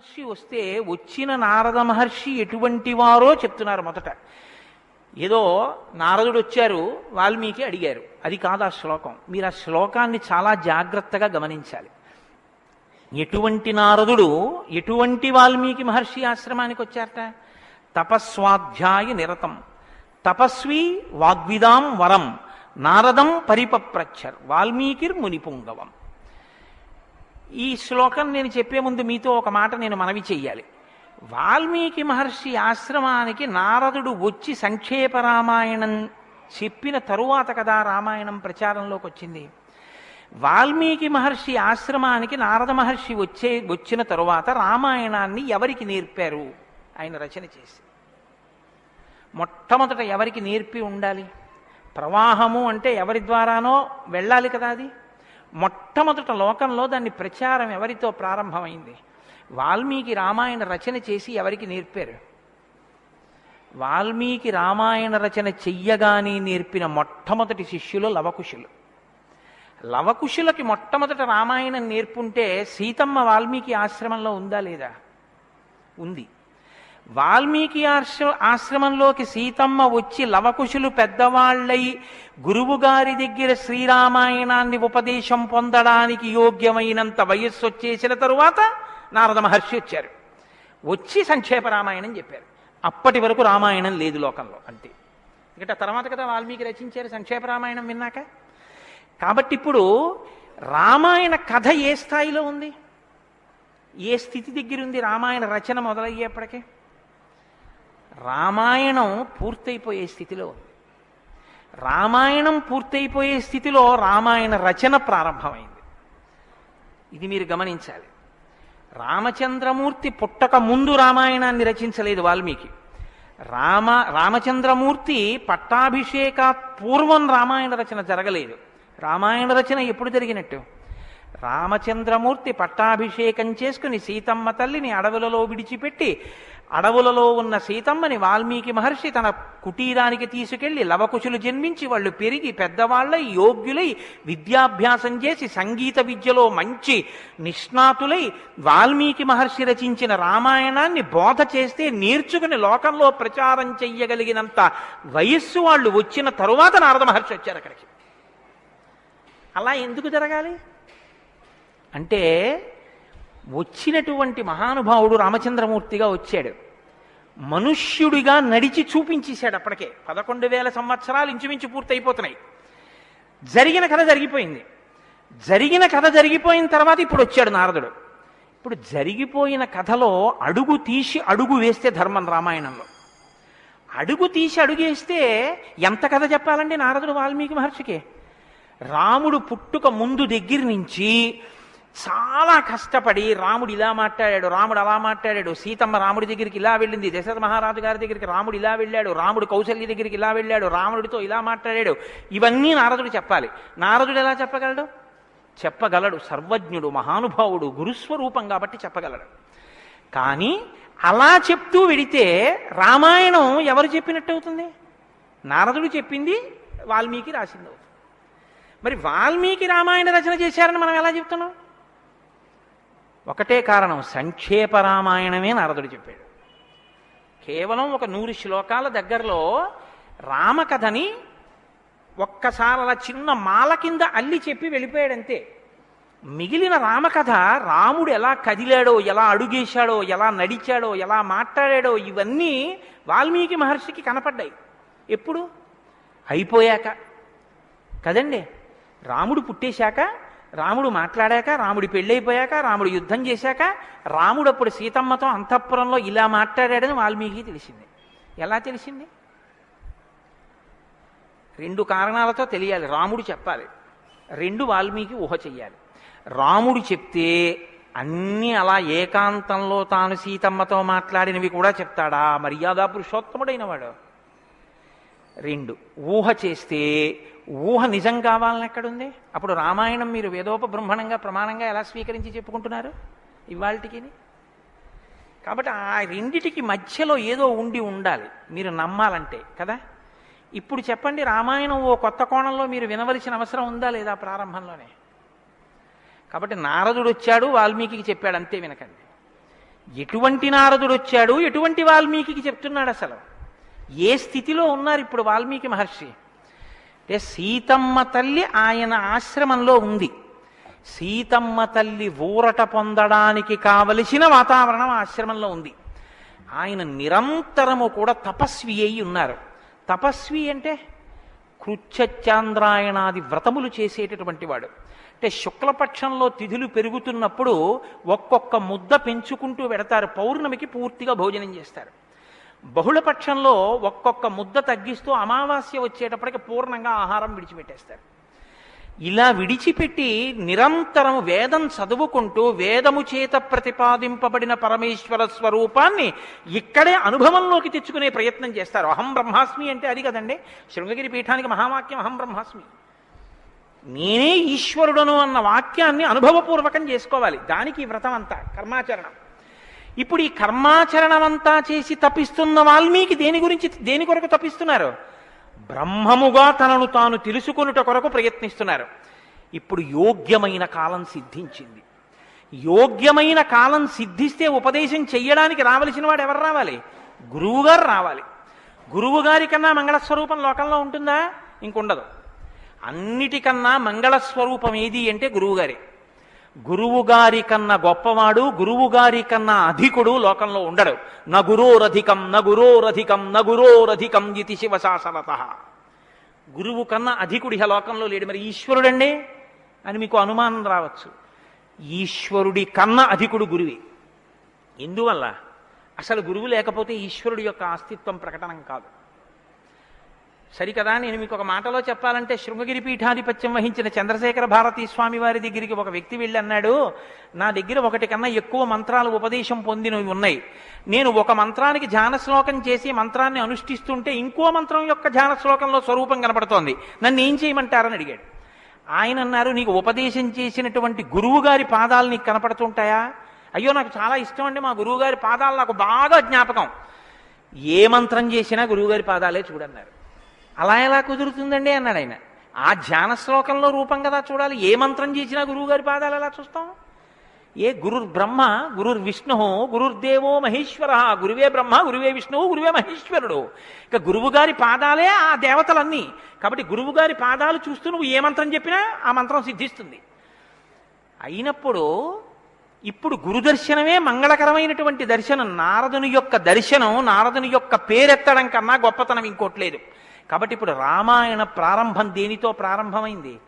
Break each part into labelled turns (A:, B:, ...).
A: మహర్షి వస్తే వచ్చిన నారద మహర్షి ఎటువంటి వారో చెప్తున్నారు మొదట. ఏదో నారదుడు వచ్చారు వాల్మీకి అడిగారు. అది కాదు ఆ శ్లోకం. మీరు ఆ శ్లోకాన్ని చాలా జాగ్రత్తగా గమనించాలి. ఎటువంటి నారదుడు ఎటువంటి వాల్మీకి మహర్షి ఆశ్రమానికి వచ్చారట? తపస్వాధ్యాయ నిరతం. తపస్వి వాగ్విదాం వరం. నారదం పరిపప్రచ్చర్ వాల్మీకిర్ మునిపుంగవం. ఈ శ్లోకం నేను చెప్పే ముందు మీతో ఒక మాట నేను మనవి చెయ్యాలి. వాల్మీకి మహర్షి ఆశ్రమానికి నారదుడు వచ్చి సంక్షేప రామాయణం చెప్పిన తరువాత కదా రామాయణం ప్రచారంలోకి వచ్చింది. వాల్మీకి మహర్షి ఆశ్రమానికి నారద మహర్షి వచ్చే వచ్చిన తరువాత రామాయణాన్ని ఎవరికి నేర్పారు? ఆయన రచన చేసి. మొట్టమొదట ఎవరికి నేర్పి ఉండాలి? ప్రవాహము అంటే ఎవరి ద్వారానో వెళ్ళాలి కదా అది? మొట్టమొదట లోకంలో దాన్ని ప్రచారం ఎవరితో ప్రారంభమైంది? వాల్మీకి రామాయణ రచన చేసి ఎవరికి నేర్పారు? వాల్మీకి రామాయణ రచన చెయ్యగానే నేర్పిన మొట్టమొదటి శిష్యులు లవకుశులు. లవకుశులకి మొట్టమొదట రామాయణం నేర్పుంటే సీతమ్మ వాల్మీకి ఆశ్రమంలో ఉందా లేదా? ఉంది. వాల్మీకి ఆశ్రమ ఆశ్రమంలోకి సీతమ్మ వచ్చి లవకుశులు పెద్దవాళ్ళై గురువుగారి దగ్గర శ్రీరామాయణాన్ని ఉపదేశం పొందడానికి యోగ్యమైనంత వయస్సు వచ్చేసిన తరువాత నారద మహర్షి వచ్చారు. వచ్చి సంక్షేప రామాయణం చెప్పారు. అప్పటి వరకు రామాయణం లేదు లోకంలో అంతే. ఎందుకంటే తర్వాత కదా వాల్మీకి రచించారు సంక్షేప రామాయణం విన్నాక. కాబట్టి ఇప్పుడు రామాయణ కథ ఏ స్థాయిలో ఉంది? ఏ స్థితి దగ్గర ఉంది రామాయణ రచన మొదలయ్యేప్పటికే? రామాయణం పూర్తయిపోయే స్థితిలో ఉంది. రామాయణం పూర్తయిపోయే స్థితిలో రామాయణ రచన ప్రారంభమైంది. ఇది మీరు గమనించాలి. రామచంద్రమూర్తి పుట్టక ముందు రామాయణాన్ని రచించలేదు వాల్మీకి. రామ రామచంద్రమూర్తి పట్టాభిషేక పూర్వం రామాయణ రచన జరగలేదు. రామాయణ రచన ఎప్పుడు జరిగినట్టు? రామచంద్రమూర్తి పట్టాభిషేకం చేసుకుని సీతమ్మ తల్లిని అడవులలో విడిచిపెట్టి అడవులలో ఉన్న సీతమ్మని వాల్మీకి మహర్షి తన కుటీరానికి తీసుకెళ్ళి లవకుశులు జన్మించి వాళ్ళు పెరిగి పెద్దవాళ్ళై యోగ్యులై విద్యాభ్యాసం చేసి సంగీత విద్యలో మంచి నిష్ణాతులై వాల్మీకి మహర్షి రచించిన రామాయణాన్ని బోధ చేస్తే నేర్చుకుని లోకంలో ప్రచారం చెయ్యగలిగినంత వయస్సు వాళ్ళు వచ్చిన తరువాత నారద మహర్షి వచ్చారు అక్కడికి. అలా ఎందుకు జరగాలి? అంటే వచ్చినటువంటి మహానుభావుడు రామచంద్రమూర్తిగా వచ్చాడు. మనుష్యుడిగా నడిచి చూపించేశాడు అప్పటికే. పదకొండు వేల సంవత్సరాలు ఇంచుమించు పూర్తయిపోతున్నాయి. జరిగిన కథ జరిగిపోయింది. జరిగిన కథ జరిగిపోయిన తర్వాత ఇప్పుడు వచ్చాడు నారదుడు. ఇప్పుడు జరిగిపోయిన కథలో అడుగు తీసి అడుగు వేస్తే ధర్మం రామాయణంలో. అడుగు తీసి అడుగేస్తే ఎంత కథ చెప్పాలండి నారదుడు వాల్మీకి మహర్షికి? రాముడు పుట్టుక ముందు దగ్గర నుంచి చాలా కష్టపడి రాముడు ఇలా మాట్లాడాడు రాముడు అలా మాట్లాడాడు సీతమ్మ రాముడి దగ్గరికి ఇలా వెళ్ళింది దశరథ మహారాజు గారి దగ్గరికి రాముడు ఇలా వెళ్ళాడు రాముడు కౌశల్య దగ్గరికి ఇలా వెళ్ళాడు రాముడితో ఇలా మాట్లాడాడు. ఇవన్నీ నారదుడు చెప్పాలి. నారదుడు ఎలా చెప్పగలడు? చెప్పగలడు. సర్వజ్ఞుడు మహానుభావుడు గురుస్వరూపం కాబట్టి చెప్పగలడు. కానీ అలా చెప్తూ వెడితే రామాయణం ఎవరు చెప్పినట్టు అవుతుంది? నారదుడు చెప్పింది వాల్మీకి రాసింది అవుతుంది. మరి వాల్మీకి రామాయణ రచన చేశారని మనం ఎలా చెప్తున్నాం? ఒకటే కారణం సంక్షేప రామాయణమే నారదుడు చెప్పాడు. కేవలం ఒక నూరు శ్లోకాల దగ్గరలో రామకథని ఒక్కసారి అలా చిన్న మాల కింద అల్లి చెప్పి వెళ్ళిపోయాడంతే. మిగిలిన రామకథ రాముడు ఎలా కదిలాడో ఎలా అడుగేశాడో ఎలా నడిచాడో ఎలా మాట్లాడాడో ఇవన్నీ వాల్మీకి మహర్షికి కనపడ్డాయి. ఎప్పుడు? అయిపోయాక. కదండి? రాముడు పుట్టేశాక రాముడు మాట్లాడాక రాముడి పెళ్ళైపోయాక రాముడు యుద్ధం చేశాక రాముడు అప్పుడు సీతమ్మతో అంతఃపురంలో ఇలా మాట్లాడాడని వాల్మీకి తెలిసింది. ఎలా తెలిసింది? రెండు కారణాలతో తెలియాలి. రాముడు చెప్పాలి. రెండు వాల్మీకి ఊహ చెయ్యాలి. రాముడు చెప్తే అన్నీ అలా ఏకాంతంలో తాను సీతమ్మతో మాట్లాడినవి కూడా చెప్తాడా? మర్యాద పురుషోత్తముడైన వాడు రెండు ఊహ చేస్తే ఊహ నిజం కావాలని ఎక్కడుంది? అప్పుడు రామాయణం మీరు వేదోపబ్రహ్మణంగా ప్రమాణంగా ఎలా స్వీకరించి చెప్పుకుంటున్నారు? ఇవాళకి కాబట్టి ఆ రెండిటికి మధ్యలో ఏదో ఉండి ఉండాలి మీరు నమ్మాలంటే కదా? ఇప్పుడు చెప్పండి రామాయణం ఓ కొత్త కోణంలో మీరు వినవలసిన అవసరం ఉందా లేదా ప్రారంభంలోనే? కాబట్టి నారదుడు వచ్చాడు వాల్మీకి చెప్పాడు అంతే వినకండి. ఎటువంటి నారదుడు వచ్చాడు ఎటువంటి వాల్మీకి చెప్తున్నాడు అసలు? ఏ స్థితిలో ఉన్నారు ఇప్పుడు వాల్మీకి మహర్షి? అంటే సీతమ్మ తల్లి ఆయన ఆశ్రమంలో ఉంది. సీతమ్మ తల్లి ఊరట పొందడానికి కావలసిన వాతావరణం ఆశ్రమంలో ఉంది. ఆయన నిరంతరము కూడా తపస్వి అయి ఉన్నారు. తపస్వి అంటే కృచ్ఛచాంద్రాయణాది వ్రతములు చేసేటటువంటి వాడు. అంటే శుక్లపక్షంలో తిథులు పెరుగుతున్నప్పుడు ఒక్కొక్క ముద్ద పెంచుకుంటూ పెడతారు పౌర్ణమికి పూర్తిగా భోజనం చేస్తారు. బహుళపక్షంలో ఒక్కొక్క ముద్ద తగ్గిస్తూ అమావాస్య వచ్చేటప్పటికి పూర్ణంగా ఆహారం విడిచిపెట్టేస్తారు. ఇలా విడిచిపెట్టి నిరంతరం వేదం చదువుకుంటూ వేదము చేత ప్రతిపాదింపబడిన పరమేశ్వర స్వరూపాన్ని ఇక్కడే అనుభవంలోకి తెచ్చుకునే ప్రయత్నం చేస్తారు. అహం బ్రహ్మాస్మి అంటే అది కదండి? శృంగగిరి పీఠానికి మహావాక్యం అహం బ్రహ్మాస్మి. నేనే ఈశ్వరుడను అన్న వాక్యాన్ని అనుభవపూర్వకం చేసుకోవాలి. దానికి వ్రతం అంతా కర్మాచరణం. ఇప్పుడు ఈ కర్మాచరణమంతా చేసి తపిస్తున్న వాల్మీకి దేని గురించి దేని కొరకు తపిస్తున్నారు బ్రహ్మముగా తనను తాను తెలుసుకొనుట కొరకు ప్రయత్నిస్తున్నారు. ఇప్పుడు యోగ్యమైన కాలం సిద్ధించింది. యోగ్యమైన కాలం సిద్ధిస్తే ఉపదేశం చెయ్యడానికి రావలసిన వాడు ఎవరు రావాలి? గురువుగారు రావాలి. గురువు గారి కన్నా మంగళస్వరూపం లోకంలో ఉంటుందా? ఇంకుండదు. అన్నిటికన్నా మంగళస్వరూపం ఏది అంటే గురువుగారే. గురువుగారి కన్నా గొప్పవాడు గురువుగారి కన్నా అధికుడు లోకంలో ఉండడు. నగురోరధికం నగురోరధికం నగురోరధికం ఇది శివశాసనత. గురువు కన్నా అధికుడు ఇహ లోకంలో లేడు. మరి ఈశ్వరుడండి అని మీకు అనుమానం రావచ్చు. ఈశ్వరుడి కన్నా అధికుడు గురువే. ఎందువల్ల? అసలు గురువు లేకపోతే ఈశ్వరుడి యొక్క అస్తిత్వం ప్రకటనం కాదు. సరికదా? నేను మీకు ఒక మాటలో చెప్పాలంటే శృంగగిరి పీఠాధిపత్యం వహించిన చంద్రశేఖర భారతీ స్వామి వారి దగ్గరికి ఒక వ్యక్తి వెళ్ళి అన్నాడు నా దగ్గర ఒకటి కన్నా ఎక్కువ మంత్రాలు ఉపదేశం పొందినవి ఉన్నాయి. నేను ఒక మంత్రానికి ధ్యాన శ్లోకం చేసి మంత్రాన్ని అనుష్ఠిస్తుంటే ఇంకో మంత్రం యొక్క ధ్యాన శ్లోకంలో స్వరూపం కనపడుతోంది. నన్ను ఏం చేయమంటారని అడిగాడు. ఆయన అన్నారు నీకు ఉపదేశం చేసినటువంటి గురువు గారి పాదాలు నీకు కనపడుతుంటాయా? అయ్యో నాకు చాలా ఇష్టం అండి. మా గురువుగారి పాదాలు నాకు బాగా జ్ఞాపకం. ఏ మంత్రం చేసినా గురువుగారి పాదాలే చూడన్నారు. అలా ఎలా కుదురుతుందండి అన్నాడు ఆయన. ఆ ధ్యాన శ్లోకంలో రూపం కదా చూడాలి. ఏ మంత్రం చేసినా గురువుగారి పాదాలు ఎలా చూస్తాం? ఏ గురుర్ బ్రహ్మ గురుర్ విష్ణు గురుర్దేవో మహేశ్వర గురువే బ్రహ్మ గురువే విష్ణువు గురువే మహేశ్వరుడు. ఇక గురువుగారి పాదాలే ఆ దేవతలన్నీ. కాబట్టి గురువుగారి పాదాలు చూస్తూ నువ్వు ఏ మంత్రం చెప్పినా ఆ మంత్రం సిద్ధిస్తుంది. అయినప్పుడు ఇప్పుడు గురు దర్శనమే మంగళకరమైనటువంటి దర్శనం. నారదుని యొక్క దర్శనం నారదుని యొక్క పేరెత్తడం కన్నా గొప్పతనం ఇంకోట్లేదు కాబట్టి ఇప్పుడు రామాయణ ప్రారంభం దేనితో ప్రారంభమైంది?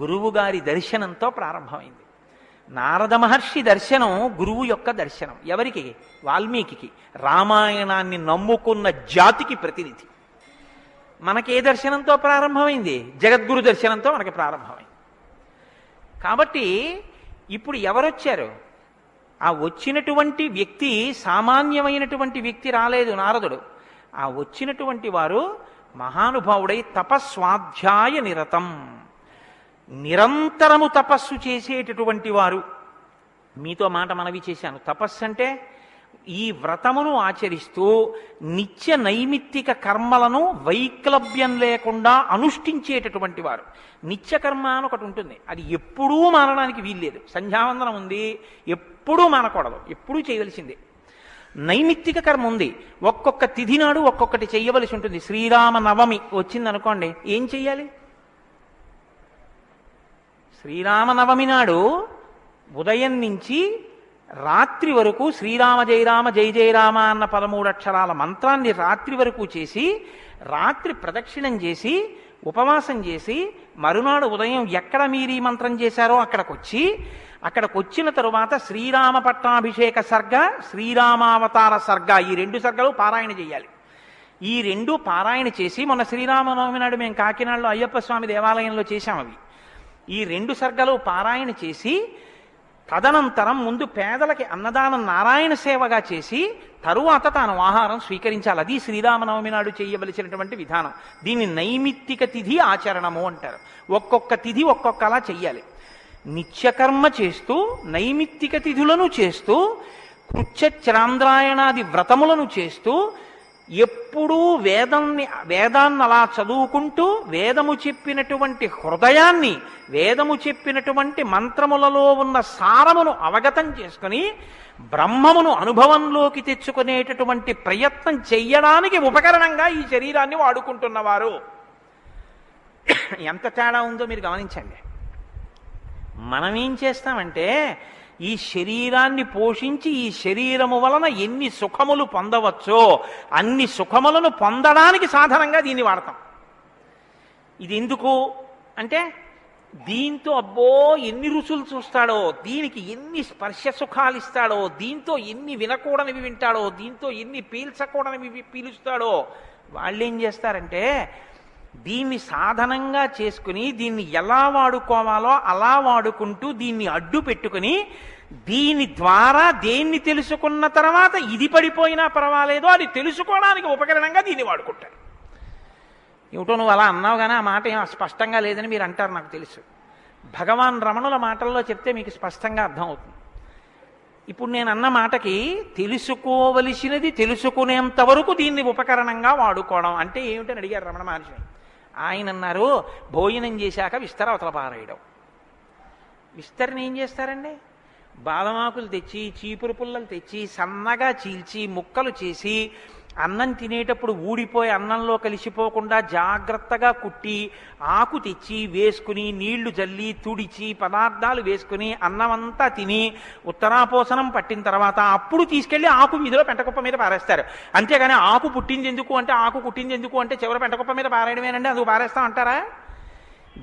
A: గురువు గారి దర్శనంతో ప్రారంభమైంది. నారద మహర్షి దర్శనం గురువు యొక్క దర్శనం. ఎవరికి? వాల్మీకి రామాయణాన్ని నమ్ముకున్న జాతికి ప్రతినిధి. మనకే దర్శనంతో ప్రారంభమైంది? జగద్గురు దర్శనంతో మనకి ప్రారంభమైంది. కాబట్టి ఇప్పుడు ఎవరొచ్చారు? ఆ వచ్చినటువంటి వ్యక్తి సామాన్యమైనటువంటి వ్యక్తి రాలేదు నారదుడు. ఆ వచ్చినటువంటి వారు మహానుభావుడై తపస్వాధ్యాయ నిరతం. నిరంతరము తపస్సు చేసేటటువంటి వారు. మీతో మాట మనవి చేశాను. తపస్సు అంటే ఈ వ్రతమును ఆచరిస్తూ నిత్య నైమిత్తిక కర్మలను వైక్లభ్యం లేకుండా అనుష్ఠించేటటువంటి వారు. నిత్యకర్మ అని ఒకటి ఉంటుంది. అది ఎప్పుడూ మానడానికి వీల్లేదు. సంధ్యావందనం ఉంది. ఎప్పుడూ మానకూడదు ఎప్పుడూ చేయవలసిందే. నైమిత్తిక కర్మ ఉంది. ఒక్కొక్క తిథి నాడు ఒక్కొక్కటి చెయ్యవలసి ఉంటుంది. శ్రీరామ నవమి వచ్చిందనుకోండి ఏం చెయ్యాలి? శ్రీరామనవమి నాడు ఉదయం నుంచి రాత్రి వరకు శ్రీరామ జయరామ జయ జయరామ అన్న పదమూడు అక్షరాల మంత్రాన్ని రాత్రి వరకు చేసి రాత్రి ప్రదక్షిణం చేసి ఉపవాసం చేసి మరునాడు ఉదయం ఎక్కడ మీరు ఈ మంత్రం చేశారో అక్కడికి వచ్చి అక్కడికి వచ్చిన తరువాత శ్రీరామ పట్టాభిషేక సర్గ శ్రీరామావతార సర్గ ఈ రెండు సర్గలు పారాయణ చేయాలి. ఈ రెండు పారాయణ చేసి మొన్న శ్రీరామనవమి నాడు మేము కాకినాడలో అయ్యప్ప స్వామి దేవాలయంలో చేశాం అవి. ఈ రెండు సర్గలు పారాయణ చేసి తదనంతరం ముందు పేదలకి అన్నదానం నారాయణ సేవగా చేసి తరువాత తాను ఆహారం స్వీకరించాలి. అది శ్రీరామనవమి నాడు చేయవలసినటువంటి విధానం. దీన్ని నైమిత్తిక తిథి ఆచరణము అంటారు. ఒక్కొక్క తిథి ఒక్కొక్కలా చెయ్యాలి. నిత్యకర్మ చేస్తూ నైమిత్తిక తిథులను చేస్తూ కృచ్ఛచాంద్రాయణాది వ్రతములను చేస్తూ ఎప్పుడూ వేదాన్ని వేదాన్ని అలా చదువుకుంటూ వేదము చెప్పినటువంటి హృదయాన్ని వేదము చెప్పినటువంటి మంత్రములలో ఉన్న సారమును అవగతం చేసుకుని బ్రహ్మమును అనుభవంలోకి తెచ్చుకునేటటువంటి ప్రయత్నం చెయ్యడానికి ఉపకరణంగా ఈ శరీరాన్ని వాడుకుంటున్నవారు. ఎంత తేడా ఉందో మీరు గమనించండి. మనం ఏం చేస్తామంటే ఈ శరీరాన్ని పోషించి ఈ శరీరము వలన ఎన్ని సుఖములు పొందవచ్చో అన్ని సుఖములను పొందడానికి సాధనంగా దీన్ని వాడతాం. ఇది ఎందుకు అంటే దీంతో అబ్బో ఎన్ని రుచులు చూస్తాడో దీనికి ఎన్ని స్పర్శ సుఖాలు ఇస్తాడో దీంతో ఎన్ని వినకూడనివి వింటాడో దీంతో ఎన్ని పీల్చకూడనివి పీలుస్తాడో వాళ్ళు ఏం చేస్తారంటే దీన్ని సాధనంగా చేసుకుని దీన్ని ఎలా వాడుకోవాలో అలా వాడుకుంటూ దీన్ని అడ్డు పెట్టుకుని దీని ద్వారా దేన్ని తెలుసుకున్న తర్వాత ఇది పడిపోయినా పర్వాలేదో అది తెలుసుకోవడానికి ఉపకరణంగా దీన్ని వాడుకుంటారు. ఏమిటో నువ్వు అలా అన్నావు కానీ ఆ మాట ఏం స్పష్టంగా లేదని మీరు అంటారు నాకు తెలుసు. భగవాన్ రమణుల మాటల్లో చెప్తే మీకు స్పష్టంగా అర్థమవుతుంది. ఇప్పుడు నేను అన్న మాటకి తెలుసుకోవలసినది తెలుసుకునేంత వరకు దీన్ని ఉపకరణంగా వాడుకోవడం అంటే ఏమిటని అడిగారు రమణ మహర్షి. ఆయన అన్నారు భోజనం చేశాక విస్తర అవతల పారేయడం. విస్తరణ ఏం చేస్తారండి? బాదమాకులు తెచ్చి చీపురు పుల్లలు తెచ్చి సన్నగా చీల్చి ముక్కలు చేసి అన్నం తినేటప్పుడు ఊడిపోయి అన్నంలో కలిసిపోకుండా జాగ్రత్తగా కుట్టి ఆకు తెచ్చి వేసుకుని నీళ్ళు జల్లి తుడిచి పదార్థాలు వేసుకుని అన్నమంతా తిని ఉత్తరాపోసనం పట్టిన తర్వాత అప్పుడు తీసుకెళ్ళి ఆకు మీదలో పెంటకుప్ప మీద పారేస్తారు. అంతేగాని ఆకు పుట్టింది ఎందుకు అంటే ఆకు పుట్టింది ఎందుకు అంటే చివరి పెంటకుప్ప మీద పారేయడమేనండి? అందుకు పారేస్తాం అంటారా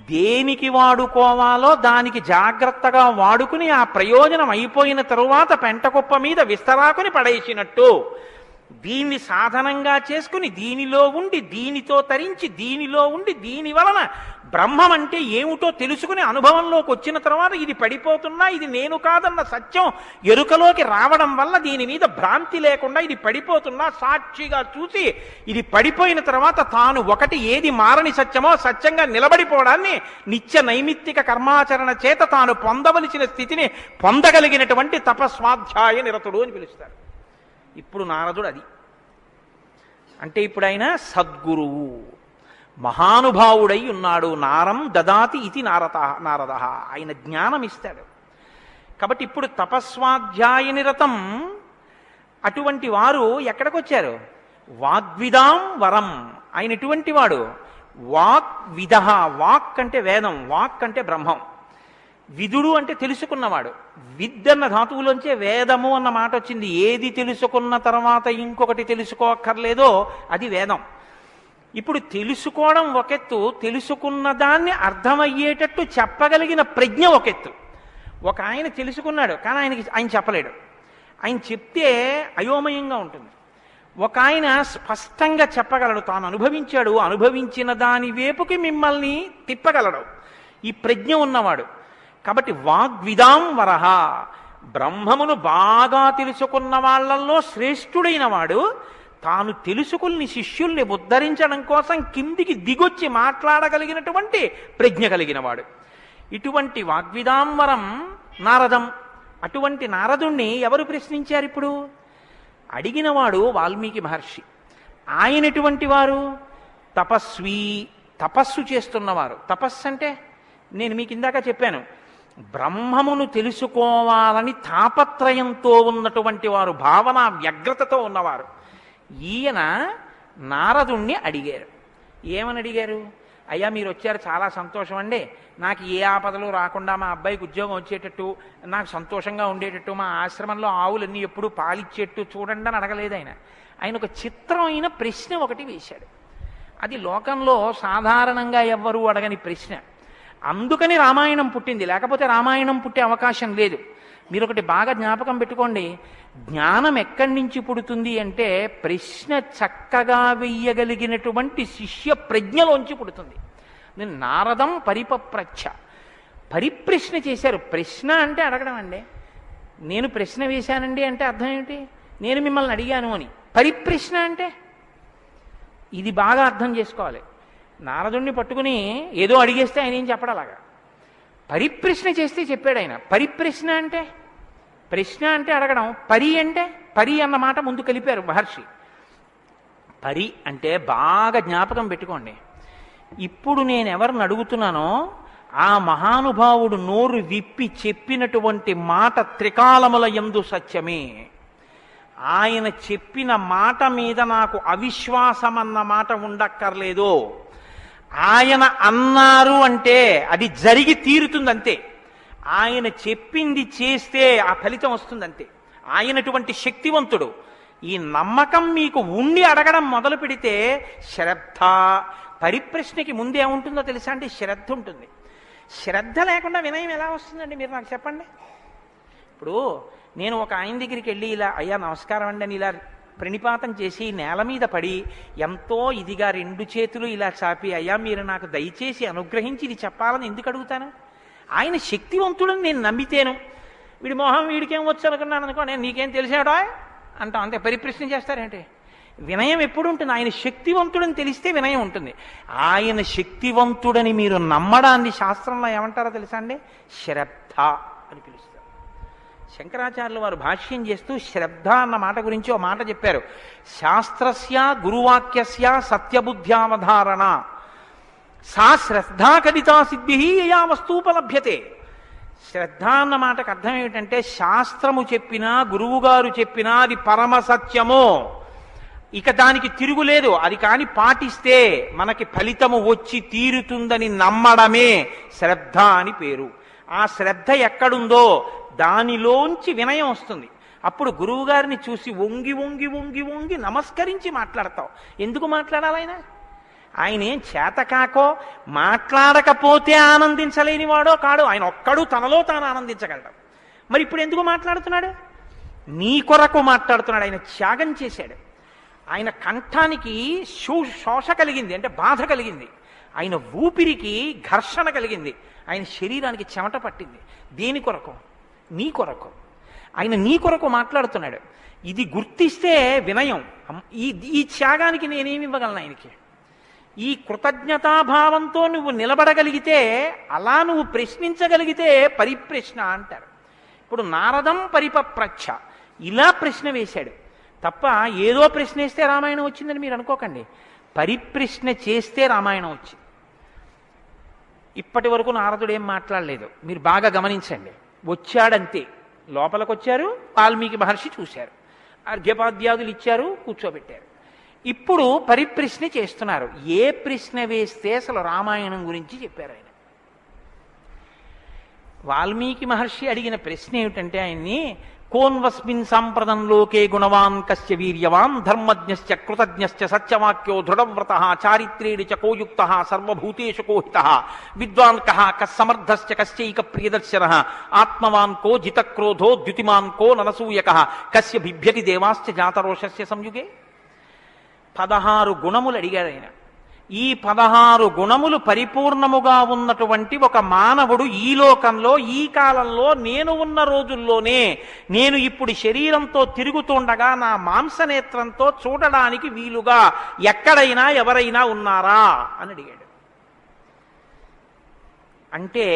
A: దేనికి వాడుకోవాలో దానికి జాగ్రత్తగా వాడుకుని ఆ ప్రయోజనం అయిపోయిన తరువాత పెంటకుప్ప మీద విస్తరాకుని పడేసినట్టు దీన్ని సాధనంగా చేసుకుని దీనిలో ఉండి దీనితో తరించి దీనిలో ఉండి దీని వలన బ్రహ్మం అంటే ఏమిటో తెలుసుకుని అనుభవంలోకి వచ్చిన తర్వాత ఇది పడిపోతున్నా ఇది నేను కాదన్న సత్యం ఎరుకలోకి రావడం వల్ల దీని మీద భ్రాంతి లేకుండా ఇది పడిపోతున్నా సాక్షిగా చూసి ఇది పడిపోయిన తర్వాత తాను ఒకటి ఏది మారని సత్యమో సత్యంగా నిలబడిపోవడాన్ని నిత్య నైమిత్తిక కర్మాచరణ చేత తాను పొందవలసిన స్థితిని పొందగలిగినటువంటి తపస్వాధ్యాయ నిరతుడు అని పిలుస్తారు. ఇప్పుడు నారదుడు అది. అంటే ఇప్పుడు ఆయన సద్గురువు మహానుభావుడై ఉన్నాడు నారం దదాతి ఇది నారద నారద ఆయన జ్ఞానం ఇస్తాడు కాబట్టి ఇప్పుడు తపస్వాధ్యాయ నిరతం అటువంటి వారు ఎక్కడికొచ్చారు? వాగ్విదాం వరం ఆయన ఇటువంటి వాడు. వాక్ విధ వాక్ అంటే వేదం వాక్ అంటే బ్రహ్మం. విదుడు అంటే తెలుసుకున్నవాడు. విద్ అన్న ధాతువులోంచే వేదము అన్న మాట వచ్చింది. ఏది తెలుసుకున్న తర్వాత ఇంకొకటి తెలుసుకోక్కర్లేదో అది వేదం. ఇప్పుడు తెలుసుకోవడం ఒకెత్తు తెలుసుకున్న దాన్ని అర్థమయ్యేటట్టు చెప్పగలిగిన ప్రజ్ఞ ఒకెత్తు. ఒక ఆయన తెలుసుకున్నాడు కానీ ఆయనకి ఆయన చెప్పలేడు. ఆయన చెప్తే అయోమయంగా ఉంటుంది. ఒక ఆయన స్పష్టంగా చెప్పగలడు తాను అనుభవించాడు అనుభవించిన దాని వేపుకి మిమ్మల్ని తిప్పగలడు. ఈ ప్రజ్ఞ ఉన్నవాడు. కాబట్టి వాగ్విదాం వరహ బ్రహ్మమును బాగా తెలుసుకున్న వాళ్ళల్లో శ్రేష్ఠుడైన వాడు తాను తెలుసుకుని శిష్యుల్ని ఉద్ధరించడం కోసం కిందికి దిగొచ్చి మాట్లాడగలిగినటువంటి ప్రజ్ఞ కలిగినవాడు ఇటువంటి వాగ్విదాంబరం నారదం. అటువంటి నారదుణ్ణి ఎవరు ప్రశ్నించారు ఇప్పుడు? అడిగినవాడు వాల్మీకి మహర్షి. ఆయన ఎటువంటి వారు తపస్వి తపస్సు చేస్తున్నవారు. తపస్సు అంటే నేను మీకు ఇందాక చెప్పాను బ్రహ్మమును తెలుసుకోవాలని తాపత్రయంతో ఉన్నటువంటి వారు భావన వ్యగ్రతతో ఉన్నవారు. ఈయన నారదుణ్ణి అడిగారు. ఏమని అడిగారు? అయ్యా మీరు వచ్చారు చాలా సంతోషం అండి. నాకు ఏ ఆపదలు రాకుండా మా అబ్బాయికి ఉద్యోగం వచ్చేటట్టు నాకు సంతోషంగా ఉండేటట్టు మా ఆశ్రమంలో ఆవులన్నీ ఎప్పుడు పాలిచ్చేట్టు చూడండి అని అడగలేదు ఆయన. ఆయన ఒక చిత్రమైన ప్రశ్న ఒకటి వేశాడు. అది లోకంలో సాధారణంగా ఎవ్వరూ అడగని ప్రశ్న. అందుకని రామాయణం పుట్టింది. లేకపోతే రామాయణం పుట్టే అవకాశం లేదు. మీరు ఒకటి బాగా జ్ఞాపకం పెట్టుకోండి. జ్ఞానం ఎక్కడి నుంచి పుడుతుంది అంటే ప్రశ్న చక్కగా వెయ్యగలిగినటువంటి శిష్య ప్రజ్ఞలోంచి పుడుతుంది. నేను నారదం పరిపప్రచ్ఛ. పరిప్రశ్న చేశారు. ప్రశ్న అంటే అడగడం అండి. నేను ప్రశ్న వేశానండి అంటే అర్థం ఏమిటి? నేను మిమ్మల్ని అడిగాను అని. పరిప్రశ్న అంటే? ఇది బాగా అర్థం చేసుకోవాలి. నారదుణ్ణి పట్టుకుని ఏదో అడిగేస్తే ఆయన ఏం చెప్పడలాగా పరిప్రశ్న చేస్తే చెప్పాడు ఆయన. పరిప్రశ్న అంటే? ప్రశ్న అంటే అడగడం. పరి అంటే? పరి అన్న మాట ముందు కలిపారు మహర్షి. పరి అంటే బాగా జ్ఞాపకం పెట్టుకోండి. ఇప్పుడు నేను ఎవరిని అడుగుతున్నానో ఆ మహానుభావుడు నోరు విప్పి చెప్పినటువంటి మాట త్రికాలముల ఎందు సత్యమే. ఆయన చెప్పిన మాట మీద నాకు అవిశ్వాసం అన్న మాట ఉండక్కర్లేదు. ఆయన అన్నారు అంటే అది జరిగి తీరుతుందంతే. ఆయన చెప్పింది చేస్తే ఆ ఫలితం వస్తుందంతే. ఆయనటువంటి శక్తివంతుడు. ఈ నమ్మకం మీకు ఉండి అడగడం మొదలు పెడితే శ్రద్ధ పరిప్రశ్నకి ముందే ఉంటుందో తెలుసా అంటే శ్రద్ధ ఉంటుంది. శ్రద్ధ లేకుండా వినయం ఎలా వస్తుందండి? మీరు నాకు చెప్పండి. ఇప్పుడు నేను ఒక ఆయన దగ్గరికి వెళ్ళి ఇలా అయ్యా నమస్కారం అండి అని ఇలా ప్రణిపాతం చేసి నేల మీద పడి ఎంతో ఇదిగా రెండు చేతులు ఇలా చాపి అయ్యా మీరు నాకు దయచేసి అనుగ్రహించి ఇది చెప్పాలని ఎందుకు అడుగుతాను? ఆయన శక్తివంతుడని నేను నమ్మితేను. వీడి మొహం వీడికేం వచ్చు అనుకున్నాను అనుకో నేను నీకేం తెలిసాడో అంటాం. అంతే పరిప్రశ్న చేస్తారేంటి? వినయం ఎప్పుడు ఉంటుంది ఆయన శక్తివంతుడని తెలిస్తే వినయం ఉంటుంది. ఆయన శక్తివంతుడని మీరు నమ్మడాన్ని శాస్త్రంలో ఏమంటారో తెలుసా అండి? శ్రద్ధ అని పిలుస్తారు. శంకరాచార్యులు వారు భాష్యం చేస్తూ శ్రద్ధ అన్న మాట గురించి ఒక మాట చెప్పారు. శాస్త్రస్య గురువాక్యస్య సత్యబుద్ధ్యావధారణ. సా శ్రద్ధా కవితా సిద్ధి యా వస్తూపలభ్యతే శ్రద్ధ అన్న మాటకు అర్థం ఏమిటంటే శాస్త్రము చెప్పినా గురువుగారు చెప్పినా అది పరమ సత్యమో. ఇక దానికి తిరుగులేదు. అది కాని పాటిస్తే మనకి ఫలితము వచ్చి తీరుతుందని నమ్మడమే శ్రద్ధ అని పేరు. ఆ శ్రద్ధ ఎక్కడుందో దానిలోంచి వినయం వస్తుంది. అప్పుడు గురువుగారిని చూసి వంగి వంగి వంగి వంగి నమస్కరించి మాట్లాడతావు. ఎందుకు మాట్లాడాలి ఆయన? ఆయన ఏం చేతకాకో మాట్లాడకపోతే ఆనందించలేని వాడో కాడు ఆయన ఒక్కడు తనలో తాను ఆనందించగలడు. మరి ఇప్పుడు ఎందుకు మాట్లాడుతున్నాడు? నీ కొరకు మాట్లాడుతున్నాడు. ఆయన త్యాగం చేశాడు. ఆయన కంఠానికి శో శోష కలిగింది అంటే బాధ కలిగింది. ఆయన ఊపిరికి ఘర్షణ కలిగింది. ఆయన శరీరానికి చెమట పట్టింది. దేని కొరకు? నీ కొరకు. ఆయన నీ కొరకు మాట్లాడుతున్నాడు. ఇది గుర్తిస్తే వినయం. ఈ ఈ త్యాగానికి నేనేమి ఇవ్వగలను ఆయనకి? ఈ కృతజ్ఞతాభావంతో నువ్వు నిలబడగలిగితే అలా నువ్వు ప్రశ్నించగలిగితే పరిప్రశ్న అంటారు. ఇప్పుడు నారదం పరిపప్రచ్ఛ. ఇలా ప్రశ్న వేశాడు. తప్ప ఏదో ప్రశ్న వేస్తే రామాయణం వచ్చిందని మీరు అనుకోకండి. పరిప్రశ్న చేస్తే రామాయణం వచ్చింది. ఇప్పటి వరకు నారదుడు ఏం మాట్లాడలేదు. మీరు బాగా గమనించండి. వచ్చాడంతే. లోపలికి వచ్చారు వాల్మీకి మహర్షి చూశారు. అర్ఘ్యపాద్యాదులు ఇచ్చారు కూర్చోబెట్టారు. ఇప్పుడు పరిప్రశ్న చేస్తున్నారు. ఏ ప్రశ్న వేస్తే అసలు రామాయణం గురించి చెప్పారు ఆయన. వాల్మీకి మహర్షి అడిగిన ప్రశ్న ఏమిటంటే ఆయన్ని కోన్వస్మిన్ సాంప్రదంలోకే గుణవాన్ కశ్య వీర్యవాన్ ధర్మజ్ఞశ్చ కృతజ్ఞశ్చ సత్యవాక్యో దృఢవ్రత చారిత్రేణి చ కోయుక్త సర్వభూతేషు కోహిత విద్వాన్ కహ కస్సమర్థశ్చ కశ్చైక ప్రియదర్శన ఆత్మవాన్ కో జితక్రోధో ద్యుతిమాన్ కో ననసూయక కశ్య బిభ్యతి దేవాశ్చ జాతరోషస్య సంయుగే పదహారు గుణములు అడిగాడు ఆయన ఈ పదహారు గుణములు పరిపూర్ణముగా ఉన్నటువంటి ఒక మానవుడు ఈ లోకంలో ఈ కాలంలో నేను ఉన్న రోజుల్లోనే నేను ఇప్పుడు శరీరంతో తిరుగుతుండగా నా మాంసనేత్రంతో చూడడానికి వీలుగా ఎక్కడైనా ఎవరైనా ఉన్నారా అని అడిగాడు. అంటే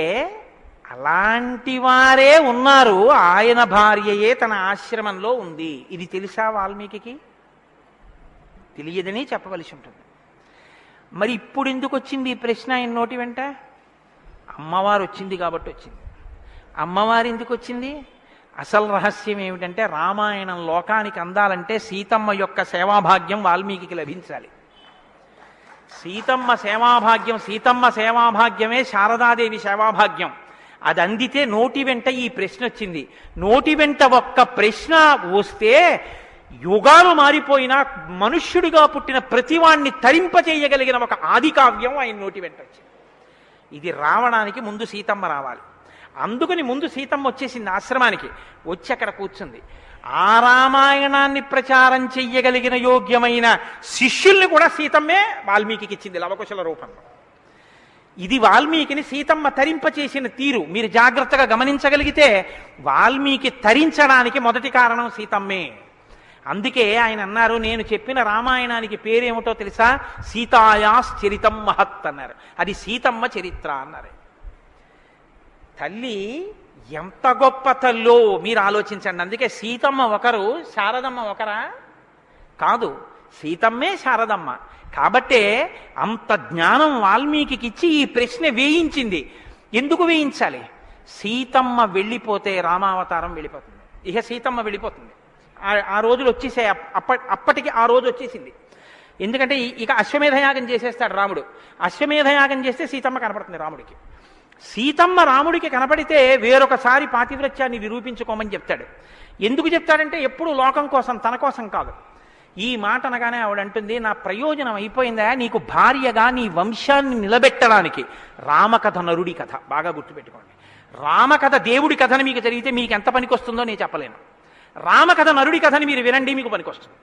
A: అలాంటి వారే ఉన్నారు. ఆయన భార్యయే తన ఆశ్రమంలో ఉంది. ఇది తెలుసా వాల్మీకి తెలియదని చెప్పవలసి ఉంటుంది. మరి ఇప్పుడు ఎందుకు వచ్చింది ఈ ప్రశ్న ఆయన నోటి వెంట? అమ్మవారు వచ్చింది కాబట్టి వచ్చింది. అమ్మవారు ఎందుకు వచ్చింది అసలు రహస్యం ఏమిటంటే రామాయణం లోకానికి అందాలంటే సీతమ్మ యొక్క సేవాభాగ్యం వాల్మీకి లభించాలి. సీతమ్మ సేవాభాగ్యం సీతమ్మ సేవాభాగ్యమే శారదాదేవి సేవాభాగ్యం. అది అందితే నోటి వెంట ఈ ప్రశ్న వచ్చింది నోటి వెంట ఒక్క ప్రశ్న వస్తే యుగాలు మారిపోయినా మనుష్యుడిగా పుట్టిన ప్రతివాణ్ణి తరింపచేయగలిగిన ఒక ఆది కావ్యం ఆయన నోటి వెంట వచ్చింది. ఇది రావడానికి ముందు సీతమ్మ రావాలి. అందుకని ముందు సీతమ్మ వచ్చేసింది ఆశ్రమానికి. వచ్చి అక్కడ కూర్చుంది. ఆ రామాయణాన్ని ప్రచారం చెయ్యగలిగిన యోగ్యమైన శిష్యుల్ని కూడా సీతమ్మే వాల్మీకి ఇచ్చింది లవకుశల రూపంలో. ఇది వాల్మీకిని సీతమ్మ తరింపచేసిన తీరు. మీరు జాగ్రత్తగా గమనించగలిగితే వాల్మీకి తరించడానికి మొదటి కారణం సీతమ్మే. అందుకే ఆయన అన్నారు నేను చెప్పిన రామాయణానికి పేరేమిటో తెలుసా? సీతాయాస్ చరితం మహత్ అన్నారు. అది సీతమ్మ చరిత్ర అన్నారు. తల్లి ఎంత గొప్ప తల్లో మీరు ఆలోచించండి. అందుకే సీతమ్మ ఒకరు శారదమ్మ ఒకరా? కాదు సీతమ్మే శారదమ్మ. కాబట్టే అంత జ్ఞానం వాల్మీకి ఇచ్చి ఈ ప్రశ్న వేయించింది. ఎందుకు వేయించాలి? సీతమ్మ వెళ్ళిపోతే రామావతారం వెళ్ళిపోతుంది. ఇక సీతమ్మ వెళ్ళిపోతుంది. ఆ- రోజులు వచ్చేసాయి. అప్ప అప్పటికి ఆ రోజు వచ్చేసింది. ఎందుకంటే ఇక అశ్వమేధయాగం చేసేస్తాడు రాముడు. అశ్వమేధయాగం చేస్తే సీతమ్మ కనపడుతుంది రాముడికి. సీతమ్మ రాముడికి కనపడితే వేరొకసారి పాతివ్రత్యాన్ని నిరూపించుకోమని చెప్తాడు. ఎందుకు చెప్తాడంటే ఎప్పుడు లోకం కోసం తన కోసం కాదు. ఈ మాట అనగానే ఆవిడ అంటుంది నా ప్రయోజనం అయిపోయిందా? నీకు భార్యగా నీ వంశాన్ని నిలబెట్టడానికి. రామకథ నరుడి కథ. బాగా గుర్తుపెట్టుకోండి. రామకథ దేవుడి కథని మీకు జరిగితే మీకు ఎంత పనికొస్తుందో నేను చెప్పలేను. రామకథ నరుడి కథని మీరు వినండి మీకు పనికొస్తుంది.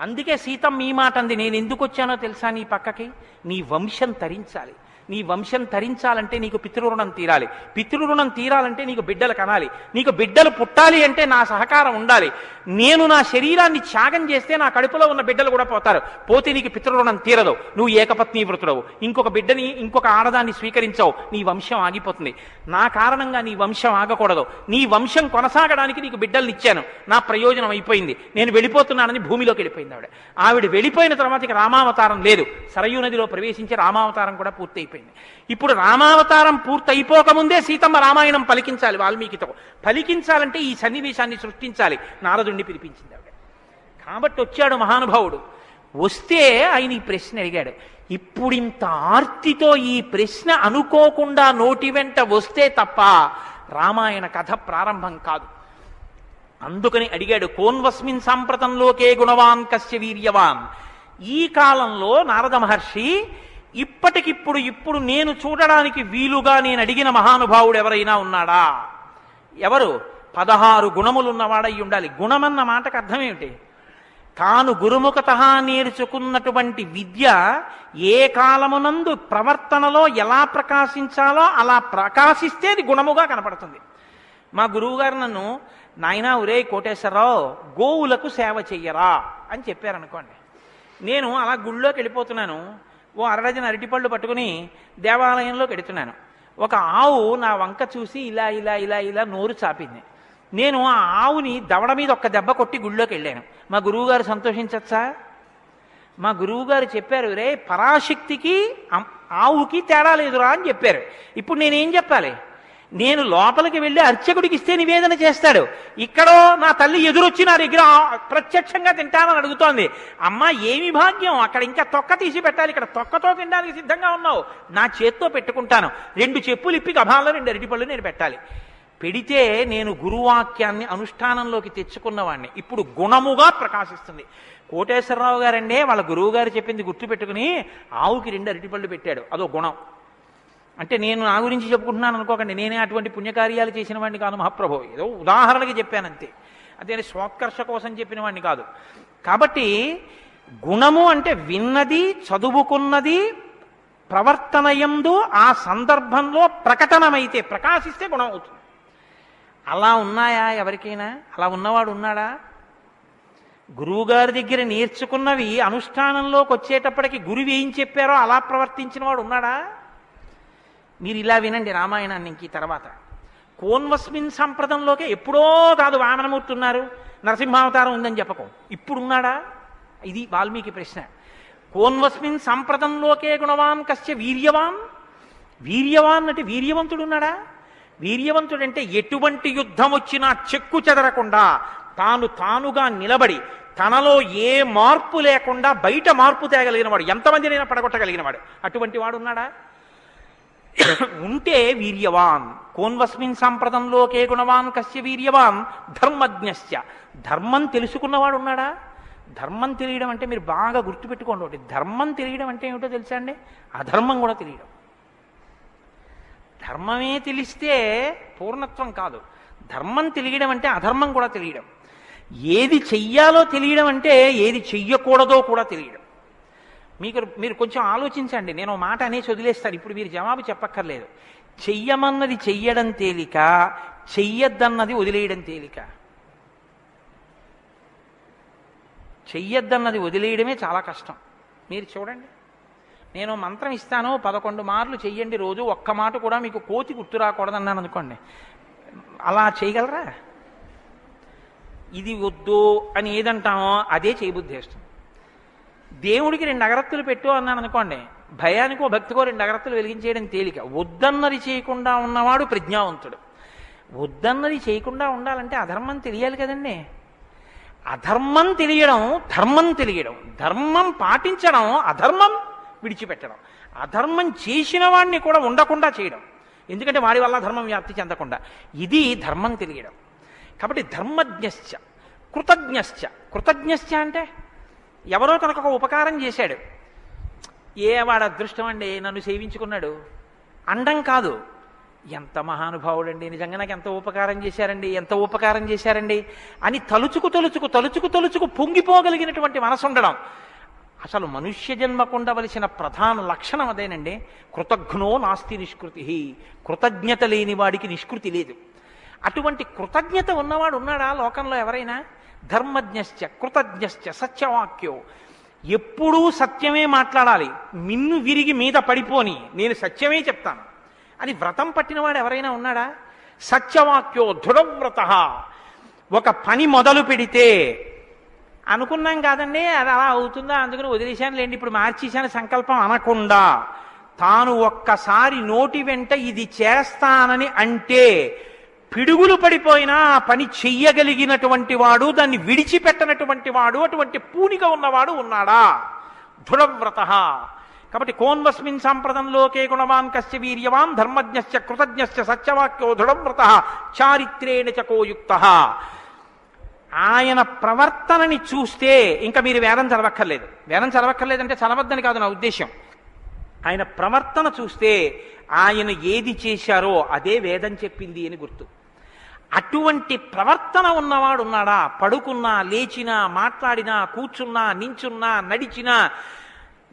A: అందుకే సీతం మీ మాట అంది నేను ఎందుకు వచ్చానో తెలుసా నీ పక్కకి? నీ వంశం తరించాలి. నీ వంశం తరించాలంటే నీకు పితృరుణం తీరాలి. పితృరుణం తీరాలంటే నీకు బిడ్డలు కనాలి. నీకు బిడ్డలు పుట్టాలి అంటే నా సహకారం ఉండాలి. నేను నా శరీరాన్ని త్యాగం చేస్తే నా కడుపులో ఉన్న బిడ్డలు కూడా పోతారు. పోతే నీకు పితృరుణం తీరదు. నువ్వు ఏకపత్ని వృతుడవు. ఇంకొక బిడ్డని ఇంకొక ఆడదాన్ని స్వీకరించవు. నీ వంశం ఆగిపోతుంది. నా కారణంగా నీ వంశం ఆగకూడదు. నీ వంశం కొనసాగడానికి నీకు బిడ్డల్ని ఇచ్చాను. నా ప్రయోజనం అయిపోయింది. నేను వెళ్ళిపోతున్నానని భూమిలోకి వెళ్ళిపోయింది ఆవిడ. ఆవిడ వెళ్ళిపోయిన తర్వాత ఇక రామావతారం లేదు. సరయూ నదిలో ప్రవేశించి రామావతారం కూడా పూర్తయిపోయింది. ఇప్పుడు రామావతారం పూర్తయిపోకముందే సీతమ్మ రామాయణం పలికించాలి వాల్మీకితో. పలికించాలంటే ఈ సన్నివేశాన్ని సృష్టించాలి. నారదుణ్ణి పిలిపించింది ఆవిడ. కాబట్టి వచ్చాడు మహానుభావుడు. వస్తే ఆయన ఈ ప్రశ్న అడిగాడు. ఇప్పుడింత ఆర్తితో ఈ ప్రశ్న అనుకోకుండా నోటి వెంట వస్తే తప్ప రామాయణ కథ ప్రారంభం కాదు. అందుకని అడిగాడు కోన్వస్మిన్ సాంప్రతంలోకే గుణవాన్ కశ్య వీర్యవాన్. ఈ కాలంలో నారద మహర్షి ఇప్పటికిప్పుడు ఇప్పుడు నేను చూడడానికి వీలుగా నేను అడిగిన మహానుభావుడు ఎవరైనా ఉన్నాడా? ఎవరు? పదహారు గుణములున్నవాడై ఉండాలి. గుణమన్న మాటకు అర్థమేమిటి? తాను గురుముఖత నేర్చుకున్నటువంటి విద్య ఏ కాలమునందు ప్రవర్తనలో ఎలా ప్రకాశించాలో అలా ప్రకాశిస్తే అది గుణముగా కనపడుతుంది. మా గురువుగారు నన్ను నాయనా ఒరే కోటేశ్వరరావు గోవులకు సేవ చెయ్యరా అని చెప్పారనుకోండి. నేను అలా గుళ్ళోకి వెళ్ళిపోతున్నాను. ఓ అరడజన అరటిపళ్ళు పట్టుకుని దేవాలయంలో పెడుతున్నాను ఒక ఆవు నా వంక చూసి ఇలా ఇలా ఇలా ఇలా నోరు చాపింది. నేను ఆ ఆవుని దవడ మీద ఒక్క దెబ్బ కొట్టి గుళ్ళోకి వెళ్ళాను. మా గురువుగారు సంతోషించచ్చా? మా గురువుగారు చెప్పారు రే పరాశక్తికి ఆవుకి తేడా లేదురా అని చెప్పారు. ఇప్పుడు నేనేం చెప్పాలి? నేను లోపలికి వెళ్ళి అర్చకుడికి ఇస్తే నివేదన చేస్తాడు. ఇక్కడో నా తల్లి ఎదురొచ్చి నా దగ్గర ప్రత్యక్షంగా తింటానని అడుగుతోంది. అమ్మ ఏమి భాగ్యం? అక్కడ ఇంకా తొక్క తీసి పెట్టాలి. ఇక్కడ తొక్కతో తినడానికి సిద్ధంగా ఉన్నావు. నా చేత్తో పెట్టుకుంటాను. రెండు చెప్పులు ఇప్పి గభాల్లో రెండు అరటిపళ్ళు నేను పెట్టాలి. పెడితే నేను గురువాక్యాన్ని అనుష్ఠానంలోకి తెచ్చుకున్నవాడిని ఇప్పుడు గుణముగా ప్రకాశిస్తుంది. కోటేశ్వరరావు గారండే వాళ్ళ గురువు గారు చెప్పింది గుర్తుపెట్టుకుని ఆవుకి రెండు అరటిపళ్ళు పెట్టాడు. అదో గుణం. అంటే నేను నా గురించి చెప్పుకుంటున్నాను అనుకోకండి. నేనే అటువంటి పుణ్యకార్యాలు చేసిన వాడిని కాదు మహాప్రభు. ఏదో ఉదాహరణకి చెప్పానంతే. అదే స్వాకర్ష కోసం చెప్పిన వాడిని కాదు. కాబట్టి గుణము అంటే విన్నది చదువుకున్నది ప్రవర్తనయందు ఆ సందర్భంలో ప్రకటనమైతే ప్రకాశిస్తే గుణం అవుతుంది. అలా ఉన్నాయా ఎవరికైనా? అలా ఉన్నవాడు ఉన్నాడా? గురువుగారి దగ్గర నేర్చుకున్నవి అనుష్ఠానంలోకి వచ్చేటప్పటికి గురువు ఏం చెప్పారో అలా ప్రవర్తించిన వాడు ఉన్నాడా? మీరు ఇలా వినండి రామాయణాన్ని ఇంక తర్వాత. కోన్వస్మిన్ సంప్రదంలోకే ఎప్పుడో కాదు వామనమూర్తి ఉన్నారు. నరసింహావతారం ఉందని చెప్పకం. ఇప్పుడున్నాడా? ఇది వాల్మీకి ప్రశ్న. కోన్వస్మిన్ సంప్రదంలోకే గుణవాన్ కశ్య వీర్యవాన్? వీర్యవాన్ అంటే వీర్యవంతుడు ఉన్నాడా వీర్యవంతుడంటే ఎటువంటి యుద్ధం వచ్చినా చెక్కు చెదరకుండా తాను తానుగా నిలబడి తనలో ఏ మార్పు లేకుండా బయట మార్పు తేగలిగినవాడు. ఎంతమందినైనా పడగొట్టగలిగినవాడు. అటువంటి వాడు ఉన్నాడా ఉంటే వీర్యవాన్ కోన్వస్మిన్ సంప్రదంలోకే గుణవాన్ కస్య వీర్యవాన్ ధర్మజ్ఞస్య ధర్మం తెలుసుకున్నవాడు ఉన్నాడా? ధర్మం తెలియడం అంటే మీరు బాగా గుర్తుపెట్టుకోండి ఒకటి. ధర్మం తెలియడం అంటే ఏమిటో తెలుసా అండి? అధర్మం కూడా తెలియడం. ధర్మమే తెలిస్తే పూర్ణత్వం కాదు. ధర్మం తెలియడం అంటే అధర్మం కూడా తెలియడం. ఏది చెయ్యాలో తెలియడం అంటే ఏది చెయ్యకూడదో కూడా తెలియడం. మీకు మీరు కొంచెం ఆలోచించండి. నేను మాట అనేసి వదిలేస్తాను. ఇప్పుడు మీరు జవాబు చెప్పక్కర్లేదు. చెయ్యమన్నది చెయ్యడం తేలిక చెయ్యొద్దన్నది వదిలేయడం తేలిక. చెయ్యొద్దన్నది వదిలేయడమే చాలా కష్టం. మీరు చూడండి. నేను మంత్రం ఇస్తాను పదకొండు మార్లు చెయ్యండి రోజు ఒక్క మాట కూడా మీకు కోతి గుర్తు రాకూడదన్నాను అనుకోండి. అలా చేయగలరా? ఇది వద్దు అని ఏదంటామో అదే చేయబుద్ధి దేవుడికి రెండు అగరత్తులు పెట్టు అన్నాను అనుకోండి భయానికో భక్తికో రెండు అగరత్తులు వెలిగించేయడం తేలిక. వద్దన్నది చేయకుండా ఉన్నవాడు ప్రజ్ఞావంతుడు. వద్దన్నది చేయకుండా ఉండాలంటే అధర్మం తెలియాలి కదండి. అధర్మం తెలియడం ధర్మం తెలియడం. ధర్మం పాటించడం అధర్మం విడిచిపెట్టడం. అధర్మం చేసిన వాడిని కూడా ఉండకుండా చేయడం. ఎందుకంటే వాడి వల్ల ధర్మం వ్యాప్తి చెందకుండా. ఇది ధర్మం తెలియడం. కాబట్టి ధర్మజ్ఞశ్చ కృతజ్ఞశ్చ. కృతజ్ఞశ్చ అంటే? ఎవరో తనకు ఒక ఉపకారం చేశాడు. ఏ వాడు అదృష్టం అండి నన్ను సేవించుకున్నాడు. అండం కాదు. ఎంత మహానుభావుడండి నిజంగా నాకు ఎంత ఉపకారం చేశారండి ఎంత ఉపకారం చేశారండి అని తలుచుకు తలుచుకు తలుచుకు తలుచుకు పొంగిపోగలిగినటువంటి మనసు ఉండడం అసలు మనుష్య జన్మకుండవలసిన ప్రధాన లక్షణం అదేనండి కృతజ్ఞో నాస్తి నిష్కృతి. కృతజ్ఞత లేని వాడికి నిష్కృతి లేదు. అటువంటి కృతజ్ఞత ఉన్నవాడు ఉన్నాడా లోకంలో ఎవరైనా? ధర్మజ్ఞశ్చ కృతజ్ఞశ్చ సత్యవాక్యో. ఎప్పుడూ సత్యమే మాట్లాడాలి. మిన్ను విరిగి మీద పడిపోని. నేను సత్యమే చెప్తాను. అని వ్రతం పట్టినవాడు ఎవరైనా ఉన్నాడా? సత్యవాక్యో దృఢవ్రత. ఒక పని మొదలు పెడితే అనుకున్నాం కాదండి అది అలా అవుతుందా? అందుకని వదిలేశాను లేండి. ఇప్పుడు మార్చేశాను సంకల్పం అనకుండా. తాను ఒక్కసారి నోటి వెంట ఇది చేస్తానని అంటే పిడుగులు పడిపోయినా ఆ పని చెయ్యగలిగినటువంటి వాడు దాన్ని విడిచిపెట్టనటువంటి వాడు అటువంటి పూనిక ఉన్నవాడు ఉన్నాడా? దృఢవ్రత కాబట్టి కోన్వస్మిన్ సాంప్రదంలోకే గుణవాన్ కశ్య వీర్యవాన్ ధర్మజ్ఞశ్చ కృతజ్ఞశ్చ సత్యవాక్యో దృఢవ్రత చారిత్రేణ చకోయుక్త ఆయన ప్రవర్తనని చూస్తే ఇంకా మీరు వేదం చదవక్కర్లేదు. వేదం చదవక్కర్లేదంటే చదవద్దని కాదు నా ఉద్దేశం ఆయన ప్రవర్తన చూస్తే ఆయన ఏది చేశారో అదే వేదం చెప్పింది అని గుర్తు. అటువంటి ప్రవర్తన ఉన్నవాడు ఉన్నాడా? పడుకున్నా లేచినా మాట్లాడినా కూర్చున్నా నించున్నా నడిచినా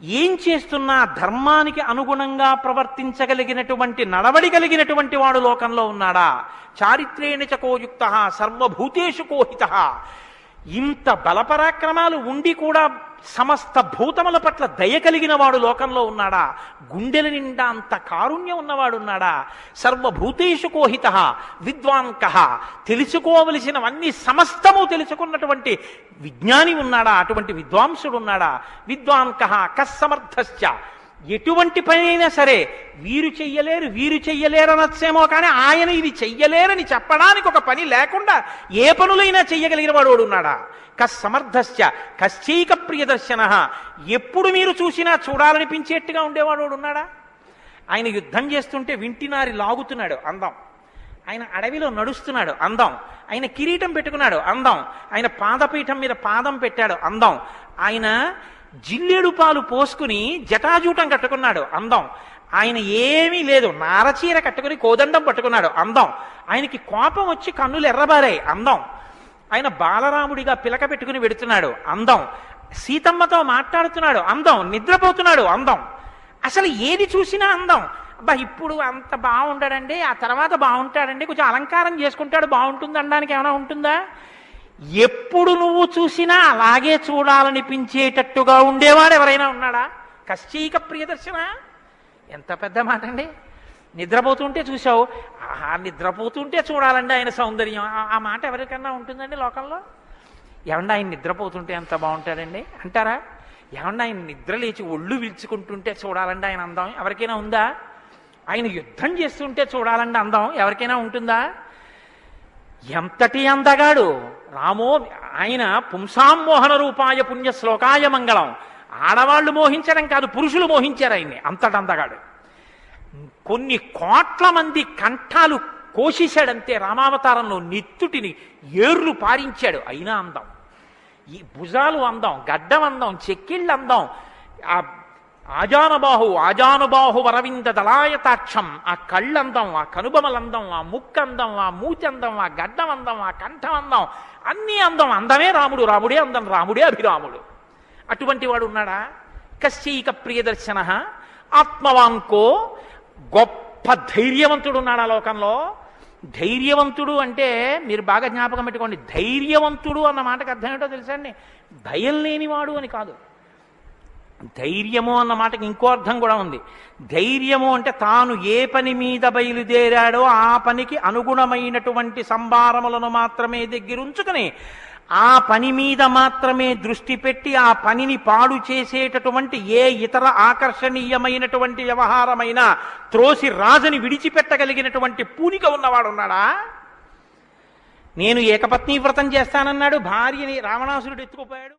A: ఏం చేస్తున్నా ధర్మానికి అనుగుణంగా ప్రవర్తించగలిగినటువంటి నడవడి కలిగినటువంటి వాడు లోకంలో ఉన్నాడా? చారిత్రేణ చకోయుక్త సర్వభూతేషు కోహిత. ఇంత బలపరాక్రమాలు ఉండి కూడా సమస్త భూతముల పట్ల దయ కలిగిన వాడు లోకంలో ఉన్నాడా? గుండెల నిండా అంత కారుణ్యం ఉన్నవాడున్నాడా సర్వభూతేషు కోహిత విద్వాంక. తెలుసుకోవలసినవన్నీ సమస్తము తెలుసుకున్నటువంటి విజ్ఞాని ఉన్నాడా? అటువంటి విద్వాంసుడు ఉన్నాడా? విద్వాంక కస్సమర్థశ్చ. ఎటువంటి పనైనా సరే వీరు చెయ్యలేరు వీరు చెయ్యలేరు అనొచ్చేమో కానీ ఆయన ఇది చెయ్యలేరని చెప్పడానికి ఒక పని లేకుండా ఏ పనులైనా చెయ్యగలిగిన వాడు ఉన్నాడా? ఉన్నాడా కస్సమర్థశ్చ కశ్చైక ప్రియదర్శన. ఎప్పుడు మీరు చూసినా చూడాలనిపించేట్టుగా ఉండేవాడు ఉన్నాడా? ఆయన యుద్ధం చేస్తుంటే వింటినారి లాగుతున్నాడు అందం. ఆయన అడవిలో నడుస్తున్నాడు అందం. ఆయన కిరీటం పెట్టుకున్నాడు అందం. ఆయన పాదపీఠం మీద పాదం పెట్టాడు అందం. ఆయన జిల్లేడు పాలు పోసుకుని జటాజూటం కట్టుకున్నాడు అందం. ఆయన ఏమీ లేదు నారచీర కట్టుకుని కోదండం పట్టుకున్నాడు అందం. ఆయనకి కోపం వచ్చి కన్నులు ఎర్రబారాయి అందం. ఆయన బాలరాముడిగా పిలక పెట్టుకుని వెడుతున్నాడు అందం. సీతమ్మతో మాట్లాడుతున్నాడు అందం. నిద్రపోతున్నాడు అందం. అసలు ఏది చూసినా అందం. అబ్బా ఇప్పుడు అంత బాగుంటాడండి ఆ తర్వాత బాగుంటాడండి కొంచెం అలంకారం చేసుకుంటాడు బాగుంటుంది అనడానికి ఏమైనా ఉంటుందా? ఎప్పుడు నువ్వు చూసినా అలాగే చూడాలనిపించేటట్టుగా ఉండేవాడు ఎవరైనా ఉన్నాడా? కశ్చీక ప్రియదర్శన? ఎంత పెద్ద మాట అండి నిద్రపోతుంటే చూసావు ఆహా నిద్రపోతుంటే చూడాలండి ఆయన సౌందర్యం. ఆ- మాట ఎవరికన్నా ఉంటుందండి లోకంలో? ఏమన్నా ఆయన నిద్రపోతుంటే ఎంత బాగుంటాడండి? అంటారా? ఏమన్నా ఆయన నిద్ర లేచి ఒళ్ళు విల్చుకుంటుంటే చూడాలండి ఆయన అందం? ఎవరికైనా ఉందా? ఆయన యుద్ధం చేస్తుంటే చూడాలండి అందం? ఎవరికైనా ఉంటుందా? ఎంతటి అందగాడు? రామో ఆయన పుంసామోహన రూపాయ పుణ్య శ్లోకాయ మంగళం. ఆడవాళ్ళు మోహించడం కాదు పురుషులు మోహించారు ఆయన్ని అంతటంతగాడు కొన్ని కోట్ల మంది కంఠాలు కోసేశాడంతే రామావతారంలో నెత్తుటిని ఏర్లు పారించాడు. అయినా అందం. ఈ భుజాలు అందం గడ్డం అందం చెక్కిళ్ళు అందం. ఆ ఆజానబాహు ఆజానుబాహు వరవింద దళాయతాక్షం. ఆ కళ్ళందం ఆ కనుబమలందం ఆ ముక్కందం ఆ మూచందం ఆ గడ్డం అందం ఆ కంఠం అందం అన్నీ అందం. అందమే రాముడు రాముడే అందం రాముడే అభిరాముడు. అటువంటి వాడు ఉన్నాడా? కశ్చైక ప్రియదర్శన ఆత్మవాంకో గొప్ప ధైర్యవంతుడు ఉన్నాడా లోకంలో? ధైర్యవంతుడు అంటే మీరు బాగా జ్ఞాపకం పెట్టుకోండి ధైర్యవంతుడు అన్న మాటకు అర్థం ఏంటో తెలుసా అండి? భయం లేనివాడు అని కాదు. ధైర్యము అన్న మాటకి ఇంకో అర్థం కూడా ఉంది. ధైర్యము అంటే తాను ఏ పని మీద బయలుదేరాడో ఆ పనికి అనుగుణమైనటువంటి సంభారములను మాత్రమే దగ్గరుంచుకుని ఆ పని మీద మాత్రమే దృష్టి పెట్టి ఆ పనిని పాడు చేసేటటువంటి ఏ ఇతర ఆకర్షణీయమైనటువంటి వ్యవహారమైనా త్రోసి రాజుని విడిచిపెట్టగలిగినటువంటి పూనిక ఉన్నవాడున్నాడా? నేను ఏకపత్ని వ్రతం చేస్తానన్నాడు భార్యని రావణాసురుడు ఎత్తుకుపోయాడు.